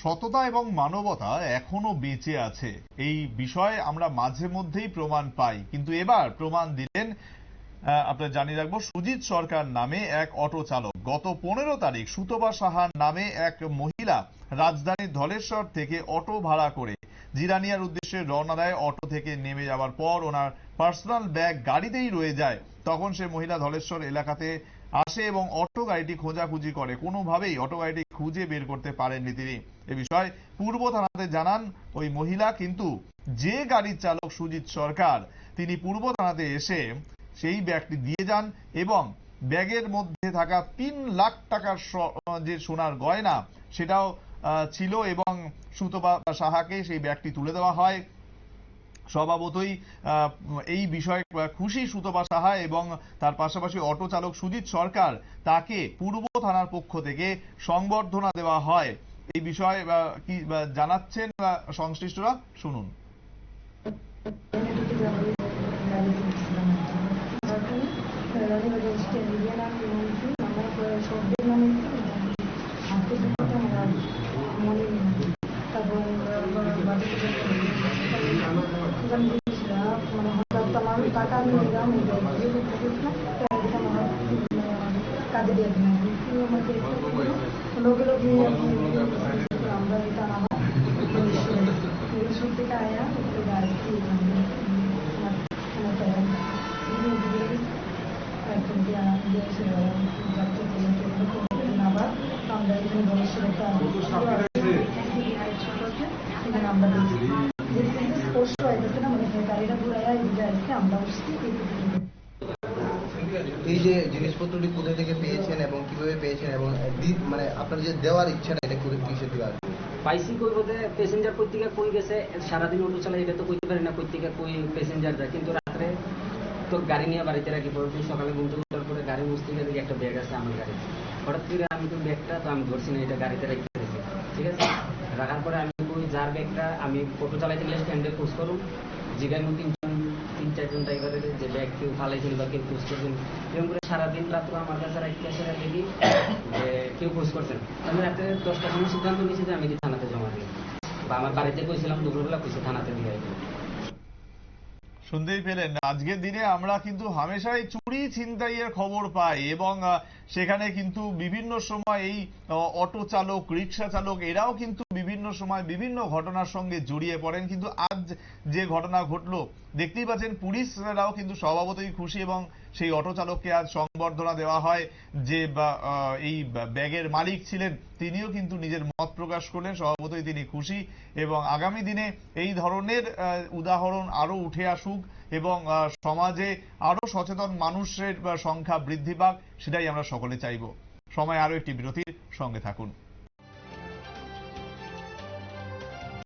সততা এবং মানবতা এখনও বেঁচে আছে। এই বিষয়ে আমরা মাঝে মধ্যেই প্রমাণ পাই। কিন্তু এবার প্রমাণ দিলেন আপনার জানিয়ে রাখব, সুজিত সরকার নামে এক অটো চালক। গত পনেরো তারিখ সুতবা সাহার নামে এক মহিলা রাজধানীর ধলেশ্বর থেকে অটো ভাড়া করে জিরানিয়ার উদ্দেশ্যে রওনা দেয় অটো থেকে নেমে যাওয়ার পর ওনার পার্সোনাল ব্যাগ গাড়িতেই রয়ে যায়। তখন সে মহিলা ধলেশ্বর এলাকাতে আসে এবং অটো গাড়িটি খোঁজাখুঁজি করে। কোনোভাবেই অটো গাড়িটি খুঁজে বের করতে পারেননি তিনি। এ বিষয়ে পূর্ব থানাতে জানান, ওই মহিলা কিন্তু যে গাড়ির চালক সুজিত সরকার। তিনি পূর্ব থানাতে এসে সেই ব্যাগটি দিয়ে যান এবং ব্যাগের মধ্যে থাকা তিন লাখ টাকার যে সোনার গয়না সেটাও ছিল এবং সুতপা সাহাকে সেই ব্যাগটি তুলে দেওয়া হয়। স্বভাবতই এই বিষয়ে খুশি সুতপা সাহা এবং তার পাশাপাশি অটো চালক সুজিত সরকার তাকে পূর্ব থানার পক্ষ থেকে সংবর্ধনা দেওয়া হয়। এই বিষয়ে কি জানাচ্ছেন সংশ্লিষ্টরা? শুনুন। কাজে দিয়ে লোকের আমরা এটা আমার শুট থেকে আয়া একটু গাড়ি আবার আমরা এখানে ভবিষ্যৎ এখানে আমরা দেখছি স্পষ্ট হয়েছে না মানে গাড়িটা ঘুরাইয়া আসছে আমরা উঠছি এই যে জিনিসপত্রটি কোথা থেকে পেয়েছেন এবং কীভাবে পেয়েছেন এবং মানে আপনার যে দেওয়ার ইচ্ছা এটা করে কিসের দিকে আসবে পাইছি কই বলতে প্যাসেঞ্জার প্রত্যেকে কই গেছে সারাদিন অটো চালাই এটা তো কইতে পারি না প্রত্যেকে কই প্যাসেঞ্জার যায়। কিন্তু রাত্রে তো গাড়ি নিয়ে বাড়িতে রাখি পরের দিন সকালে ঘুম থেকে উঠার পরে গাড়ি মুছতে গিয়ে দেখি একটা ব্যাগ আছে আমার গাড়ি হঠাৎ করে আমি তো ব্যাগটা তো আমি ধরছি না এটা গাড়িতে রেখে। দিয়েছি ঠিক আছে? রাখার পরে আমি কই যার ব্যাগটা আমি অটো চালাইতে গেলে স্ট্যান্ডে পোস্ট করুন জিগাইমু তিনজন চারজন ড্রাইভারের যে ব্যাগ কেউ ফালাইছেন বা কেউ খোঁজ করছেন এরকম করে সারাদিন রাত্র আমার কাছে রাখতে আসে দেখি যে কেউ খোঁজ করছেন আমি রাত্রে দশটার সময় সিদ্ধান্ত নিয়েছি যে আমি থানাতে জমা দিই বা আমার বাড়িতে কইছিলাম, দুপুরবেলা কইছে থানাতে দিয়ে আসব শুনতেই পেলেন। আজকের দিনে আমরা কিন্তু হামেশাই চুরি ছিনতাইয়ের খবর পাই এবং সেখানে কিন্তু বিভিন্ন সময় এই অটো চালক রিক্সা চালক, এরাও কিন্তু বিভিন্ন সময় বিভিন্ন ঘটনার সঙ্গে জড়িয়ে পড়েন। কিন্তু আজ যে ঘটনা ঘটলো, দেখতেই পাচ্ছেন পুলিশরাও কিন্তু স্বভাবতই খুশি এবং সেই অটো চালককে আজ সংবর্ধনা দেওয়া হয় যে এই ব্যাগের মালিক ছিলেন, তিনিও কিন্তু নিজের মত প্রকাশ করলেন, স্বভাবতই তিনি খুশি এবং আগামী দিনে এই ধরনের উদাহরণ আরও উঠে আসুক। এবং সমাজে আরও সচেতন মানুষের সংখ্যা বৃদ্ধি পাক, সেটাই আমরা সকলে চাইব। সময় আরও একটি বিরতির সঙ্গে থাকুন।